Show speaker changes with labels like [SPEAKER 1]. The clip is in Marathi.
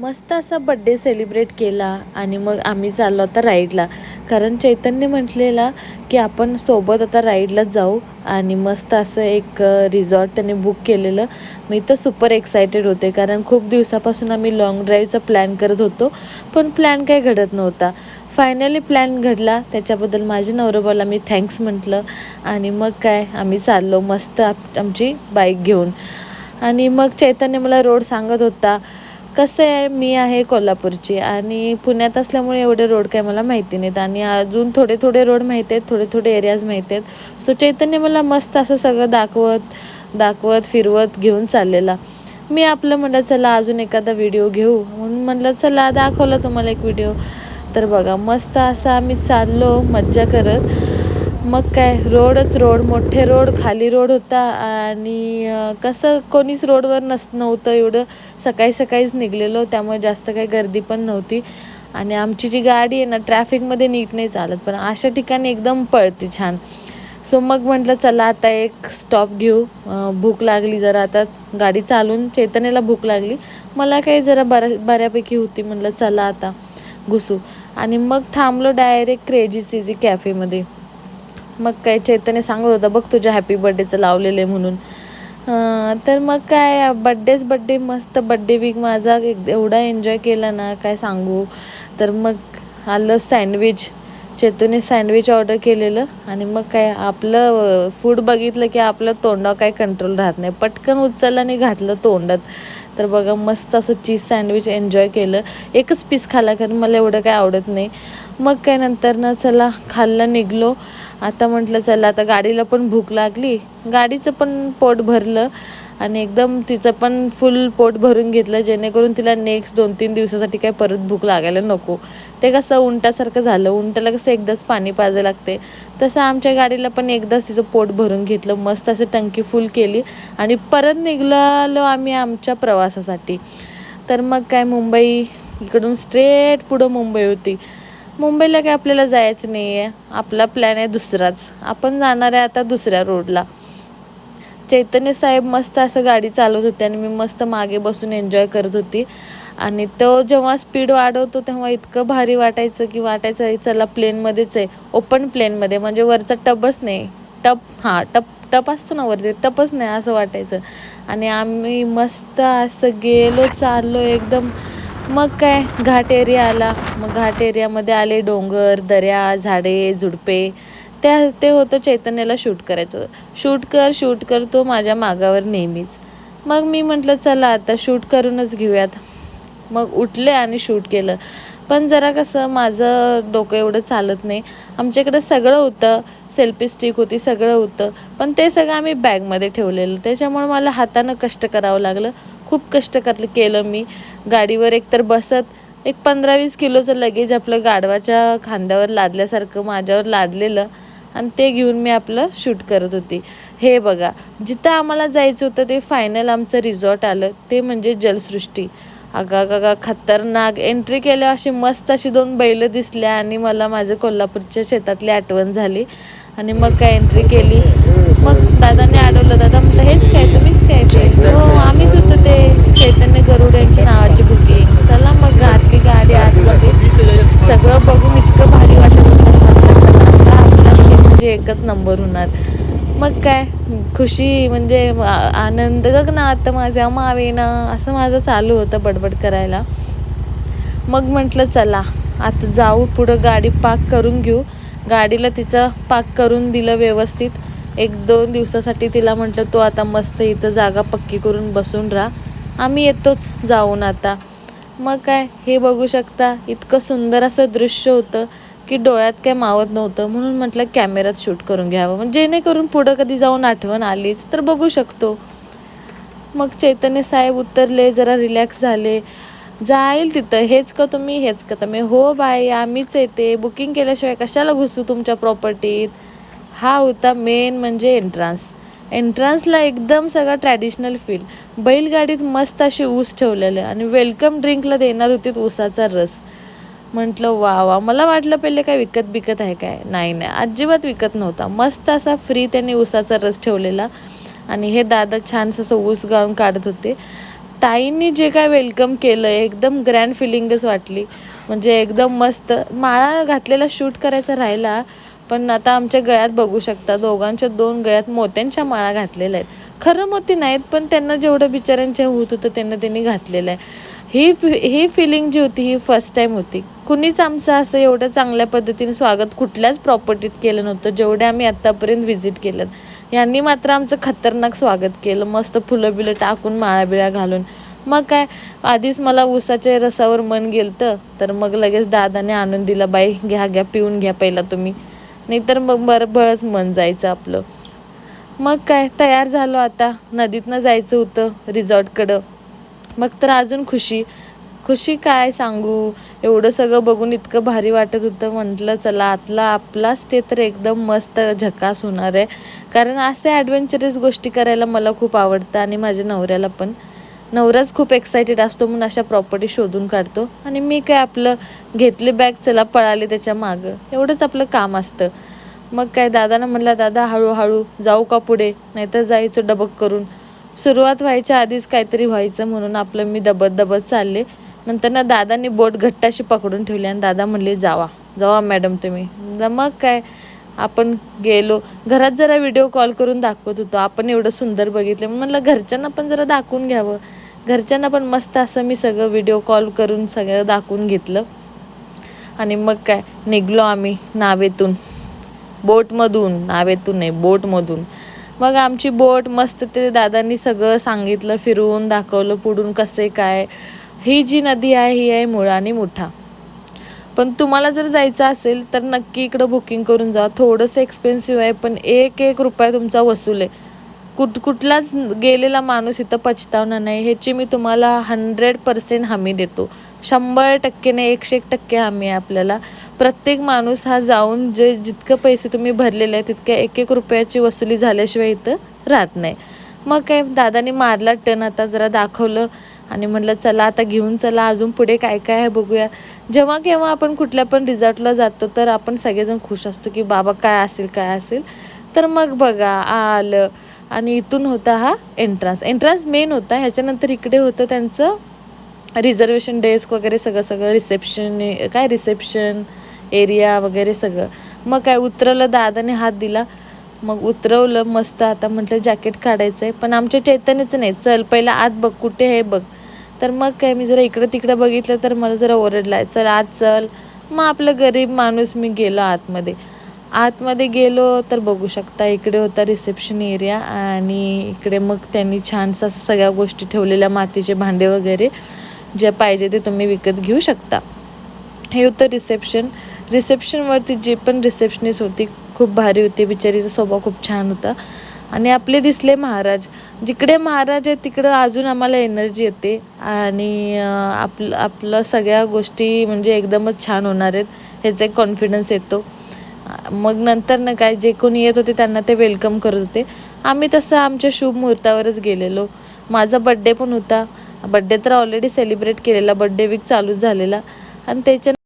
[SPEAKER 1] मस्त असा बड्डे सेलिब्रेट केला आणि मग आम्ही चाललो आता राईडला कारण चैतन्य म्हटलेला की आपण सोबत आता राईडला जाऊ आणि मस्त असं एक रिझॉर्ट त्याने बुक केलेलं. मी तर सुपर एक्सायटेड होते कारण खूप दिवसापासून आम्ही लाँग ड्राईव्हचा प्लॅन करत होतो पण प्लॅन काही घडत नव्हता. फायनली प्लॅन घडला. त्याच्याबद्दल माझ्या नवरोबाला मी थँक्स म्हटलं आणि मग काय आम्ही चाललो मस्त आप आमची बाईक घेऊन. आणि मग चैतन्य मला रोड सांगत होता कसं आहे मी आहे कोल्हापूरची आणि पुण्यात असल्यामुळे एवढे रोड काय मला माहिती नाहीत आणि अजून थोडे थोडे रोड माहिती आहेत थोडे थोडे एरियाज माहिती आहेत. सो चैतन्य मला मस्त असं सगळं दाखवत दाखवत फिरवत घेऊन चाललेला. मी आपलं म्हणलं चला अजून एखादा व्हिडिओ घेऊ. म्हणून म्हटलं चला दाखवलं तुम्हाला एक व्हिडिओ तर बघा मस्त असा आम्ही चाललो मज्जा करत. मग काय रोडच रोड मोठे रोड खाली रोड होता आणि कसं कोणीच रोडवर नस नव्हतं एवढं. सकाळी सकाळीच निघलेलो त्यामुळे जास्त काही गर्दी पण नव्हती. आणि आमची जी गाडी आहे ना ट्रॅफिकमध्ये नीट नाही चालत पण अशा ठिकाणी एकदम पळते छान. सो मग म्हटलं चला आता एक स्टॉप घेऊ. भूक लागली जरा आता गाडी चालून चैतन्याला भूक लागली. मला काही जरा बऱ्या बऱ्यापैकी होती म्हटलं चला आता घुसू. आणि मग थांबलो डायरेक्ट क्रेजी सीजी कॅफेमध्ये मग काय चैतन्य सांगत होता बघ तुझ्या हॅपी बड्डेचं लावलेलं आहे म्हणून. तर मग काय बड्डेच बड्डे मस्त बड्डे वीक माझा. एक- एवढा एन्जॉय केला ना काय सांगू. तर मग आलं सँडविच चेतूने सँडविच ऑर्डर केलेलं. आणि मग काय आपलं फूड बघितलं की आपलं तोंडावर काय कंट्रोल राहत नाही. पटकन उचललं आणि घातलं तोंडात. तर बघा मस्त असं चीज सँडविच एन्जॉय केलं. एकच पीस खाल्ला कारण मला एवढं काय आवडत नाही. मग काय नंतर ना चला खाल्लं निघलो. आता म्हटलं चला आता गाडीला पण भूक लागली. गाडीचं पण पोट भरलं आणि एकदम तिचं पण फुल पोट भरून घेतलं जेणेकरून तिला नेक्स्ट दोन तीन दिवसासाठी काय परत भूक लागायला नको. ते कसं उंटासारखं झालं. उंटाला कसं एकदाच पाणी पाजायला लागते. तसं आमच्या गाडीला पण एकदाच तिचं पोट भरून घेतलं. मस्त असं टंकी फुल केली आणि परत निघालो आम्ही आमच्या प्रवासासाठी. तर मग काय मुंबई इकडून स्ट्रेट पुढं मुंबई होती. मुंबईला काय आपल्याला जायचं नाही आहे आपला प्लॅन आहे दुसराच. आपण जाणार आहे आता दुसऱ्या रोडला चैतन्य साहेब मस्त असं गाडी चालवत होते आणि मी मस्त मागे बसून एन्जॉय करत होती. आणि तो जेव्हा स्पीड वाढवतो तेव्हा इतकं भारी वाटायचं की वाटायचं चला प्लेनमध्येच आहे. ओपन प्लेनमध्ये म्हणजे वरचा टबच नाही. टप हां टप टप असतो ना वरती. टपच नाही असं वाटायचं. आणि आम्ही मस्त असं गेलो चाललो एकदम. मग काय घाट एरिया आला. मग घाट एरियामध्ये आले डोंगर दऱ्या झाडे झुडपे. त्या ते होतं चैतन्याला शूट करायचं. शूट कर शूट कर तो माझ्या मागावर नेहमीच. मग मी म्हटलं चला आता शूट करूनच घेऊयात. मग उठले आणि शूट केलं. पण जरा कसं माझं डोकं एवढं चालत नाही. आमच्याकडे सगळं होतं. सेल्फी स्टिक होती सगळं होतं. पण ते सगळं आम्ही बॅगमध्ये ठेवलेलं. त्याच्यामुळे मला हातानं कष्ट करावं लागलं. खूप कष्ट कर केलं मी. गाडीवर एकतर बसत एक पंधरा वीस किलोचं लगेज आपलं गाढवाच्या खांद्यावर लादल्यासारखं माझ्यावर लादलेलं आणि ते घेऊन मी आपलं शूट करत होती. हे बघा जिथं आम्हाला जायचं होतं ते फायनल आमचं रिसॉर्ट आलं ते म्हणजे जलसृष्टी. अगा गा खतरनाक. एंट्री केल्यावर अशी मस्त अशी दोन बैलं दिसल्या आणि मला माझं कोल्हापूरच्या शेतातली आठवण झाली. आणि मग काय एंट्री केली? दादाने अडवलं. दादा म्हटलं हेच काय? तुम्हीच काय ते? हो आम्हीच होतं ते चैतन्य गरुड यांच्या नावाची बुकिंग. चला मग घातली गाडी आतमध्ये. सगळं बघून इतकं भारी वाटत होतं. आपला स्किन म्हणजे एकच नंबर होणार. मग काय? खुशी म्हणजे आनंद. गग ना आता माझ्या मावे ना असं माझं चालू होतं बडबड करायला. मग म्हटलं चला आता जाऊ. पुढं गाडी पाक करून घेऊ. गाडीला तिचं पाक करून दिलं व्यवस्थित. एक दोन दिवसासाठी तिला म्हटलं तो आता मस्त इथं जागा पक्की करून बसून राहा. आम्ही येतोच जाऊन आता. मग काय हे बघू शकता इतकं सुंदर असं दृश्य होतं की डोळ्यात काय मावत नव्हतं. म्हणून म्हटलं कॅमेऱ्यात शूट करून घ्यावं. म्हणजे जेणेकरून पुढं कधी जाऊन आठवण आलीच तर बघू शकतो. मग चैतन्य साहेब उतरले जरा रिलॅक्स झाले. जाईल तिथं हेच का तुम्ही हेच का तुम्ही? हो बाई आम्हीच येते. बुकिंग केल्याशिवाय कशाला घुसू तुमच्या प्रॉपर्टीत हा होता मेन म्हणजे एंट्रान्स एंट्रान्सला एकदम सगळा ट्रॅडिशनल फील बैलगाडीत मस्त अशी ऊस ठेवलेलं आणि वेलकम ड्रिंकला देणार होती ऊसाचा रस. म्हटलं वा वा मला वाटलं पहिले काय विकत बिकत आहे काय? नाही नाही अजिबात विकत नव्हता. मस्त असा फ्री त्यांनी ऊसाचा रस ठेवलेला आणि हे दादा छानसं असं ऊस गाळून काढत होते. ताईंनी जे काय वेलकम केलं एकदम ग्रँड फिलिंगच वाटली. म्हणजे एकदम मस्त. माळा घातलेला शूट करायचा राहिला पण आता आमच्या गळ्यात बघू शकता दोघांच्या दोन गळ्यात मोत्यांच्या माळा घातलेल्या आहेत. खरं मोती नाहीत पण त्यांना जेवढं बिचाऱ्यांच्या होत होतं त्यांना त्यांनी घातलेलं आहे. ही ही फिलिंग जी होती ही फर्स्ट टाईम होती. कुणीच आमचं असं एवढं चांगल्या पद्धतीने स्वागत कुठल्याच प्रॉपर्टीत केलं नव्हतं जेवढे आम्ही आत्तापर्यंत व्हिजिट केलं यांनी मात्र आमचं खतरनाक स्वागत केलं मस्त फुलं बिलं टाकून माळा बिळा घालून. मग काय आधीच मला ऊसाच्या रसावर मन गेलतं तर मग लगेच दादाने आणून दिला बाई घ्या घ्या पिऊन घ्या पहिला तुम्ही. नाहीतर मग बरं मन जायचं आपलं. मग काय तयार झालो आता. नदीतनं जायचं होतं रिझॉर्टकडं मग तर अजून खुशी. खुशी काय सांगू? एवढं सगळं बघून इतकं भारी वाटत होतं. म्हटलं चला आतला आपला स्टे तर एकदम मस्त झकास होणार आहे. कारण असे ॲडव्हेंचरस गोष्टी करायला मला खूप आवडतं आणि माझ्या नवऱ्याला पण. नवराच खूप एक्सायटेड असतो म्हणून अशा प्रॉपर्टी शोधून काढतो. आणि मी काय आपलं घेतले बॅग चला पळाले त्याच्या मागं. एवढंच आपलं काम असतं. मग काय दादानं म्हणला दादा हळूहळू जाऊ का पुढे? नाहीतर जायचं डबक करून. सुरुवात व्हायच्या आधीच काहीतरी व्हायचं म्हणून आपलं मी दबत दबत चालले. नंतर ना दादांनी बोट घट्ट अशी पकडून ठेवली आणि दादा म्हणले जावा जावा मॅडम तुम्ही. मग काय आपण गेलो. घरात जरा व्हिडिओ कॉल करून दाखवत होतो. आपण एवढं सुंदर बघितलं. म्हणून म्हणलं घरच्यांना पण जरा दाखवून घ्यावं. घरच्यांना पण मस्त असं मी सगळं व्हिडिओ कॉल करून सगळं दाखवून घेतलं. आणि मग काय निघलो आम्ही नावेतून. बोटमधून नावेतून नाही बोटमधून. मग आमची बोट मस्त ते दादांनी सगळं सांगितलं फिरवून दाखवलं पुढून कसे काय ही जी नदी आहे ही आहे मुळा आणि मुठा. पण तुम्हाला जर जायचं असेल तर नक्की इकडं बुकिंग करून जा. थोडंसं एक्सपेन्सिव्ह आहे पण एक एक रुपया तुमचा वसूल आहे. कुठ कुठलाच गेलेला माणूस इथं पचतावणार नाही. ह्याची मी तुम्हाला हंड्रेड पर्सेंट हमी देतो. शंभर टक्केने एकशे एक टक्के हमी आहे आपल्याला. प्रत्येक माणूस हा जाऊन जे जितकं पैसे तुम्ही भरलेले आहे तितक्या एक एक रुपयाची वसुली झाल्याशिवाय इथं राहत नाही. मग काय दादानी मारला टन आता जरा दाखवलं आणि म्हटलं चला आता घेऊन चला अजून पुढे काय काय आहे बघूया. जेव्हा केव्हा आपण कुठल्या पण रिझॉर्टला जातो तर आपण सगळेजण खुश असतो की बाबा काय असेल काय असेल. तर मग बघा आलं. आणि इथून होता हा एंट्रान्स एंट्रान्स मेन होता. ह्याच्यानंतर इकडे होतं त्यांचं रिझर्वेशन डेस्क वगैरे सगळं सगळं रिसेप्शन काय रिसेप्शन एरिया वगैरे सगळं. मग काय उतरवलं दादाने हात दिला. मग उतरवलं मस्त आता म्हटलं जॅकेट काढायचं आहे पण आमच्या चैतन्याचं नाही. चल पहिला आत बघ कुठे आहे बघ. तर मग काय मी जरा इकडं तिकडं बघितलं तर मला जरा ओरडला चल आत चल. मग आपलं गरीब माणूस मी गेलो आतमध्ये. आतमध्ये गेलो तर बघू शकता इकडे होता रिसेप्शन एरिया आणि इकडे मग त्यांनी छानसा असं सगळ्या गोष्टी ठेवलेल्या मातीचे भांडे वगैरे जे पाहिजे ते तुम्ही विकत घेऊ शकता. हे होतं रिसेप्शन. रिसेप्शनवरती जे पण रिसेप्शनिस्ट होती खूप भारी होती बिचारीचा स्वभाव खूप छान होता. आणि आपले दिसले महाराज. जिकडे महाराज आहे तिकडं अजून आम्हाला एनर्जी येते आणि आपलं आपलं सगळ्या गोष्टी म्हणजे एकदमच छान होणार आहेत ह्याचा एक कॉन्फिडन्स येतो. मग नंतर ना काय जे कोणी येत होते त्यांना ते वेलकम करत होते. आम्ही तसं आमच्या शुभ मुहूर्तावरच गेलेलो. माझा बड्डे पण होता. बड्डे तर ऑलरेडी सेलिब्रेट केलेला. बड्डे वीक चालूच झालेला. आणि त्याच्या